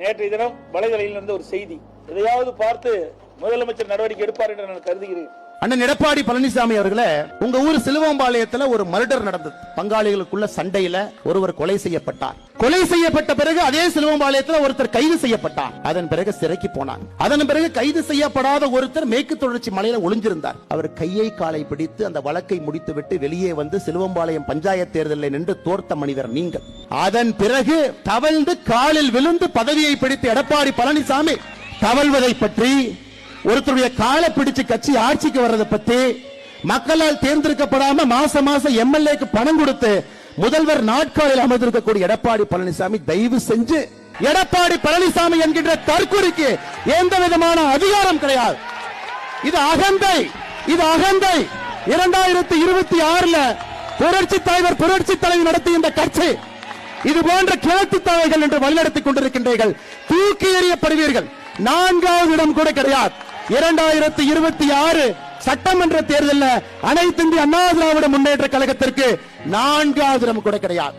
நேற்றைய தினம் வலைதளையில் இருந்த ஒரு செய்தி. எதையாவது பார்த்து முதலமைச்சர் நடவடிக்கை எடுப்பார் என்று நான் கருதுகிறேன். அண்ணன் எடப்பாடி பழனிசாமி அவர்களே உங்க ஊர் சிலுவம்பாளையத்துல ஒரு மர்டர் நடந்தது. பங்காளிகளுக்குள்ள சண்டையில ஒருவர் கொலை செய்யப்பட்டார். கொலை செய்யப்பட்ட பிறகு அதே சிலுவம்பாளையத்துல ஒருத்தர் கைது செய்யப்பட்டார். அதன் பிறகு சிறைக்கு போனார். அதன் பிறகு கைது செய்யப்படாத ஒருத்தர் மேற்கு தொடர்ச்சி மலையில ஒளிஞ்சிருந்தார். அவர் கையை காலை பிடித்து அந்த வழக்கை முடித்துவிட்டு வெளியே வந்து சிலுவம்பாளையம் பஞ்சாயத்து தேர்தலில் நின்று தோர்த்த மனிதர் நீங்கள். அதன் பிறகு தவழ்ந்து காலில் விழுந்து பதவியை பிடித்து எடப்பாடி பழனிசாமி தவழ்வதை பற்றி ஒருத்தருடைய காலை பிடிச்சு கட்சி ஆட்சிக்கு வர்றதை பத்தி மக்களால் தேர்ந்தெடுக்கப்படாம மாச மாசம் எம்எல்ஏக்கு பணம் கொடுத்து முதல்வர் நாட்காலில் அமர்ந்திருக்கக்கூடிய எடப்பாடி பழனிசாமி தயவு செஞ்சு எடப்பாடி பழனிசாமி என்கின்ற தற்கொலைக்கு எந்த விதமான அதிகாரம் கிடையாது. இது அகந்தை இது அகந்தை. இரண்டாயிரத்தி இருபத்தி ஆறுல புரட்சி தலைவர் புரட்சி தலைவர் நடத்திய இந்த கட்சி. இது போன்ற கிழக்கு தலைவர்கள் என்று வழிநடத்திக் கொண்டிருக்கின்றீர்கள். தூக்கி எறியப்படுவீர்கள். நான்காவது இடம் கூட கிடையாது. இரண்டாயிரத்தி இருபத்தி ஆறு சட்டமன்ற தேர்தலில் அனைத்து இந்திய அண்ணா திராவிட முன்னேற்ற கழகத்திற்கு நான்காவது இடம் கூட கிடையாது.